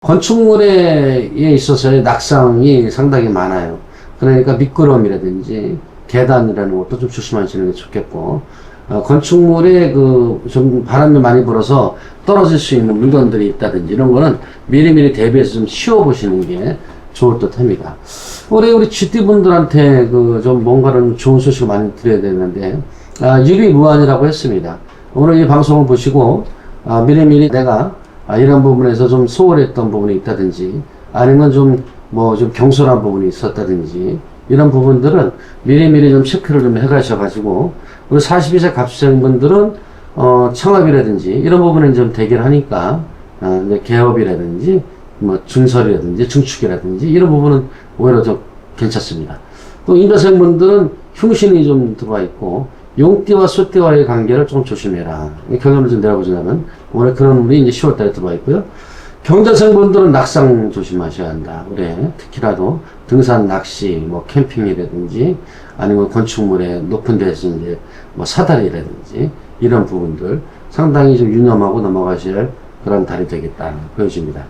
건축물에 있어서의 낙상이 상당히 많아요. 그러니까 미끄럼이라든지 계단이라는 것도 좀 조심하시는 게 좋겠고, 어, 건축물에 그 좀 바람이 많이 불어서 떨어질 수 있는 물건들이 있다든지 이런 거는 미리미리 대비해서 좀 씌워보시는 게 좋을 듯 합니다. 올해 우리 GT분들한테 그 좀 뭔가를 좋은 소식을 많이 드려야 되는데, 아, 유리 무한이라고 했습니다. 오늘 이 방송을 보시고, 아, 미리미리 내가 아, 이런 부분에서 좀 소홀했던 부분이 있다든지, 아니면 좀, 뭐, 좀 경솔한 부분이 있었다든지, 이런 부분들은 미리미리 좀 체크를 좀 해가셔가지고, 우리 42세 갑수생분들은, 어, 창업이라든지, 이런 부분에 좀 대기를 하니까, 어, 이제 개업이라든지, 뭐, 증설이라든지, 증축이라든지, 이런 부분은 오히려 좀 괜찮습니다. 또 인자생분들은 흉신이 좀 들어와 있고, 용띠와 소띠와의 관계를 좀 조심해라. 이 경험을 좀 내려보자면, 올해 그런 운이 이제 10월 달에 들어와 있고요. 경자생분들은 낙상 조심하셔야 한다. 올해 특히라도 등산, 낚시, 뭐 캠핑이라든지 아니면 건축물에 높은 데서 이제 뭐 사다리라든지 이런 부분들 상당히 좀 유념하고 넘어가셔야 할 그런 달이 되겠다 보여집니다.